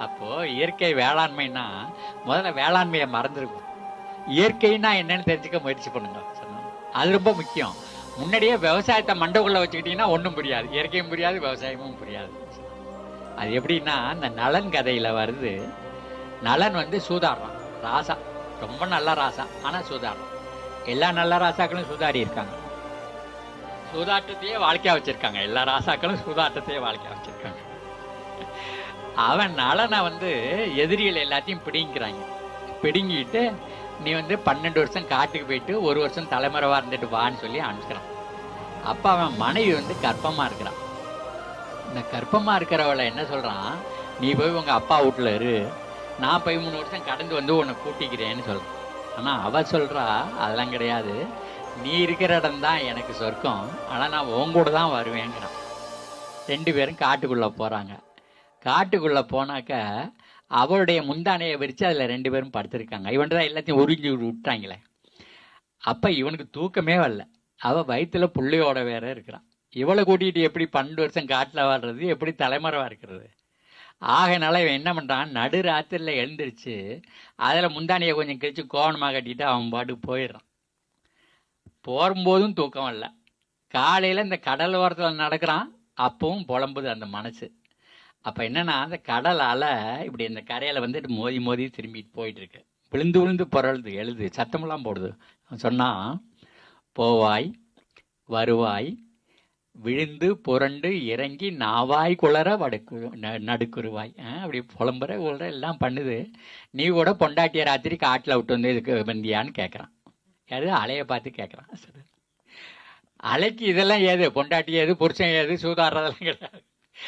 அப்போ இயற்கை வேளாண்மைன்னா முதல்ல வேளாண்மையை மறந்துருக்கும் இயற்கைன்னா என்னன்னு தெரிஞ்சுக்க முயற்சி பண்ணுங்க. சொன்னோம். அது ரொம்ப முக்கியம். முன்னாடியே விவசாயத்தை மண்டக்குள்ள வச்சுக்கிட்டீங்கன்னா ஒன்றும் புரியாது. இயற்கையும் புரியாது விவசாயமும் புரியாது. அது எப்படின்னா அந்த நலன் கதையில வருது. நலன் வந்து சூதாடுறான் ராசா. ரொம்ப நல்ல ராசா. ஆனால் சூதாடுறான் எல்லா நல்ல ராசாக்களும் சூதாடி இருக்காங்க. சூதாட்டத்தையே வாழ்க்கையா வச்சிருக்காங்க. எல்லா ராசாக்களும் சூதாட்டத்தையே வாழ்க்கையா வச்சிருக்காங்க. அவன் நலனை வந்து எதிரிகள் எல்லாத்தையும் பிடிங்கிறாங்க பிடுங்கிட்டு நீ வந்து பன்னெண்டு வருஷம் காட்டுக்கு போயிட்டு ஒரு வருஷம் தலைமறைவா இருந்துட்டு வான்னு சொல்லி அனுப்பிச்சிக்கிறான். அப்போ அவன் மனைவி வந்து கர்ப்பமாக இருக்கிறான். இந்த கர்ப்பமாக இருக்கிறவளை என்ன சொல்கிறான் நீ போய் உங்கள் அப்பா வீட்டில் இரு. நான் போய் மூணு வருஷம் கடந்து வந்து உன்னை கூட்டிக்கிறேன்னு சொல்கிறான் ஆனால் அவள் சொல்கிறா அதெல்லாம் கிடையாது. நீ இருக்கிற இடம் தான் எனக்கு சொர்க்கம். ஆனால் நான் உன் கூட தான் வருவேங்கிறான். ரெண்டு பேரும் காட்டுக்குள்ளே போகிறாங்க காட்டுக்குள்ள போனாக்க அவளுடைய முந்தானையை விரித்து அதில் ரெண்டு பேரும் படுத்திருக்காங்க. இவன் தான் எல்லாத்தையும் உறிஞ்சி விட்டாங்களே. அப்போ இவனுக்கு தூக்கமே வரல. அவள் வயிற்றில் புள்ளையோட வேற இருக்கிறான். இவளை கூட்டிகிட்டு எப்படி பன்னெண்டு வருஷம் காட்டில் வாழ்றது எப்படி தலைமறைவாக இருக்கிறது? ஆகைனால இவன் என்ன பண்ணுறான் நடு ராத்திரியில் எழுந்திரிச்சு அதில் முந்தானியை கொஞ்சம் கிழிச்சு கோவணமாக கட்டிட்டு அவன் பாட்டுக்கு போயிடுறான். போகும்போதும் தூக்கம் இல்லை காலையில் இந்த கடல் ஓரத்தில் நடக்கிறான் அப்பவும் புலம்புது அந்த மனசு. அப்போ என்னன்னா அந்த கடல் அலை இப்படி அந்த கரையில் வந்துட்டு மோதி மோதி திரும்பிட்டு போயிட்டு இருக்கு விழுந்து விழுந்து புரளுது எழுது சத்தமெல்லாம் போடுது. அவன் போவாய் வருவாய் விழுந்து புரண்டு இறங்கி நாவாய் குளற வடுக்கு ந- நடுக்குருவாய். ஆ, அப்படி புலம்புற உள்ள எல்லாம் பண்ணுது. நீ கூட பொண்டாட்டிய ராத்திரி காட்டில் விட்டு வந்து இதுக்கு வந்தியான்னு கேட்குறான் எது அலையை பார்த்து கேட்குறான் சரி. அலைக்கு இதெல்லாம் ஏது? பொண்டாட்டி ஏது? புருஷன் ஏது? சூதாடுறதெல்லாம் கிடையாது.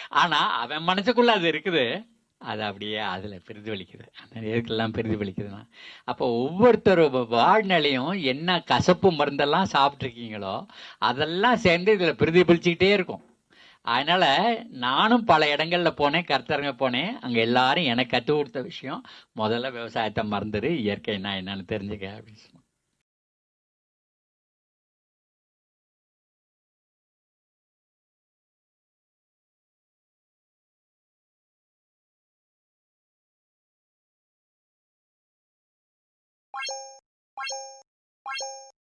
ஆனா அவன் மனசுக்குள்ள அது இருக்குது. அது அப்படியே அதுல பிரதிபலிக்குது. அந்த நேருக்கெல்லாம் பிரதிபலிக்குதுன்னா அப்போ ஒவ்வொருத்தர் வாழ்நிலையும் என்ன கசப்பு மருந்தெல்லாம் சாப்பிட்ருக்கீங்களோ அதெல்லாம் சேர்ந்து இதுல பிரதிபலிச்சுக்கிட்டே இருக்கும். அதனால நானும் பல இடங்கள்ல போனேன் கருத்தரங்க போனேன். அங்க எல்லாரும் எனக்கு கற்றுக் கொடுத்த விஷயம் முதல்ல விவசாயத்தை மறந்துரு இயற்கைன்னா என்னன்னு தெரிஞ்சுக்க அப்படின்னு よし。